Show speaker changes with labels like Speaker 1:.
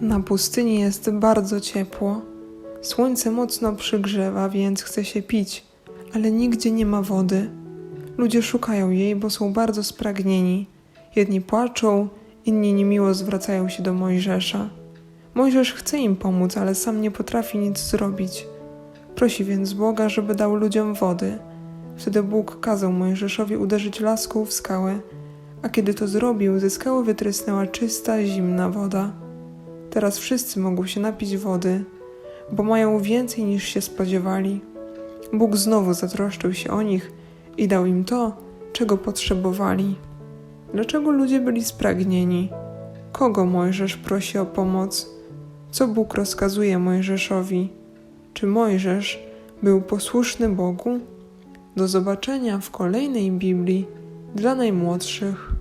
Speaker 1: Na pustyni jest bardzo ciepło. Słońce mocno przygrzewa, więc chce się pić, ale nigdzie nie ma wody. Ludzie szukają jej, bo są bardzo spragnieni. Jedni płaczą, inni niemiło zwracają się do Mojżesza. Mojżesz chce im pomóc, ale sam nie potrafi nic zrobić. Prosi więc Boga, żeby dał ludziom wody. Wtedy Bóg kazał Mojżeszowi uderzyć laską w skałę, a kiedy to zrobił, ze skały wytrysnęła czysta, zimna woda. Teraz wszyscy mogą się napić wody, bo mają więcej niż się spodziewali. Bóg znowu zatroszczył się o nich i dał im to, czego potrzebowali. Dlaczego ludzie byli spragnieni? Kogo Mojżesz prosi o pomoc? Co Bóg rozkazuje Mojżeszowi? Czy Mojżesz był posłuszny Bogu? Do zobaczenia w kolejnej Biblii dla najmłodszych.